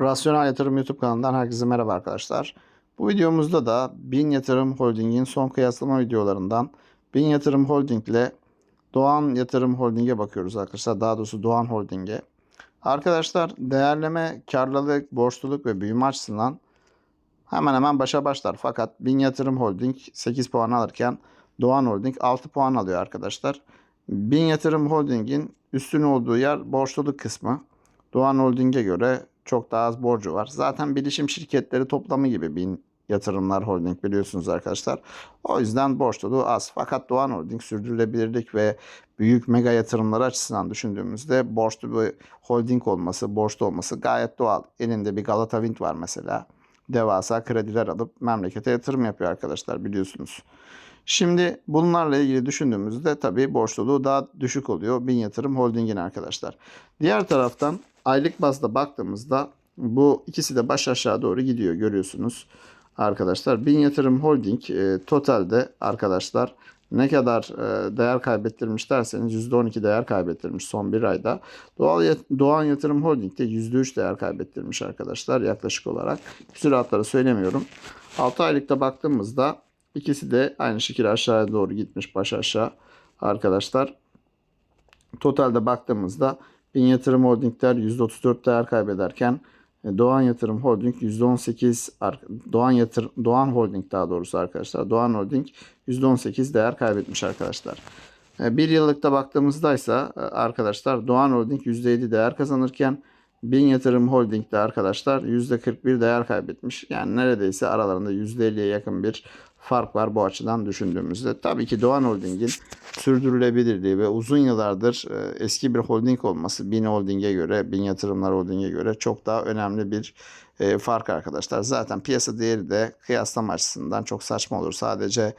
Rasyonel Yatırım YouTube kanalından herkese merhaba arkadaşlar. Bu videomuzda da Bin Yatırım Holding'in son kıyaslama videolarından Bin Yatırım Holding ile Doğan Yatırım Holding'e bakıyoruz arkadaşlar. Daha doğrusu Doğan Holding'e. Arkadaşlar değerleme, karlılık, borçluluk ve büyüme açısından hemen hemen başa başlar. Fakat Bin Yatırım Holding 8 puan alırken Doğan Holding 6 puan alıyor arkadaşlar. Bin Yatırım Holding'in üstün olduğu yer borçluluk kısmı. Doğan Holding'e göre çok daha az borcu var. Zaten bilişim şirketleri toplamı gibi bin yatırımlar holding biliyorsunuz arkadaşlar. O yüzden borçluluğu az. Fakat Doğan Holding sürdürülebilirlik ve büyük mega yatırımları açısından düşündüğümüzde borçlu bir holding olması, borçlu olması gayet doğal. Elinde bir Galata Wind var mesela. Devasa krediler alıp memlekete yatırım yapıyor arkadaşlar biliyorsunuz. Şimdi bunlarla ilgili düşündüğümüzde tabii borçluluğu daha düşük oluyor Bin Yatırım Holding'in arkadaşlar. Diğer taraftan aylık bazda baktığımızda bu ikisi de baş aşağı doğru gidiyor görüyorsunuz arkadaşlar. Bin Yatırım Holding e, totalde arkadaşlar ne kadar e, değer kaybettirmiş derseniz %12 değer kaybettirmiş son bir ayda. Doğal Doğan Yatırım Holding de %3 değer kaybettirmiş arkadaşlar yaklaşık olarak. Küsuratları söylemiyorum. 6 aylıkta baktığımızda ikisi de aynı şekilde aşağıya doğru gitmiş baş aşağı arkadaşlar. Totalde baktığımızda Bin Yatırım Holdingler %34 değer kaybederken e, Doğan Yatırım Holding %18 ar- Doğan Yatır Doğan Holding daha doğrusu arkadaşlar. Doğan Holding %18 değer kaybetmiş arkadaşlar. E, Bir yıllıkta baktığımızda ise arkadaşlar Doğan Holding %7 değer kazanırken Bin Yatırım Holding de arkadaşlar %41 değer kaybetmiş. Yani neredeyse aralarında %50'ye yakın bir fark var bu açıdan düşündüğümüzde. Tabii ki Doğan Holding'in sürdürülebilirliği ve uzun yıllardır e, eski bir holding olması Bin Holding'e göre, Bin Yatırımlar Holding'e göre çok daha önemli bir e, fark arkadaşlar. Zaten piyasa değeri de kıyaslama açısından çok saçma olur. Sadece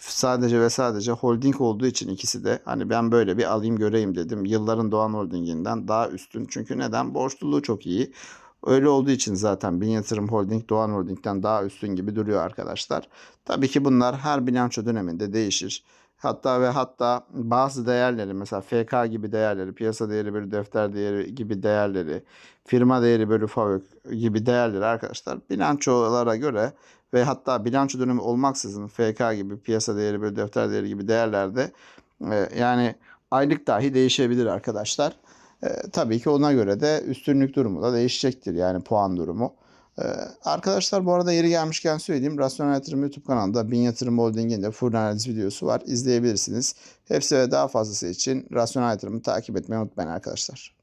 sadece ve sadece holding olduğu için ikisi de hani ben böyle bir alayım göreyim dedim. Yılların Doğan Holding'inden daha üstün. Çünkü neden? Borçluluğu çok iyi. Öyle olduğu için zaten Bin Yatırım Holding Doğan Holding'den daha üstün gibi duruyor arkadaşlar. Tabii ki bunlar her bilanço döneminde değişir. Hatta ve hatta bazı değerleri mesela FK gibi değerleri, piyasa değeri bölü defter değeri gibi değerleri, firma değeri bölü FAVÖK gibi değerleri arkadaşlar bilançolara göre ve hatta bilanço dönemi olmaksızın FK gibi piyasa değeri bölü defter değeri gibi değerlerde e, yani aylık dahi değişebilir arkadaşlar. E, tabii ki ona göre de üstünlük durumu da değişecektir yani puan durumu. Ee, arkadaşlar bu arada yeri gelmişken söyleyeyim. Rasyonel Yatırım YouTube kanalında Bin Yatırım Holding'in de full analiz videosu var. İzleyebilirsiniz. Hepsi ve daha fazlası için Rasyonel Yatırım'ı takip etmeyi unutmayın arkadaşlar.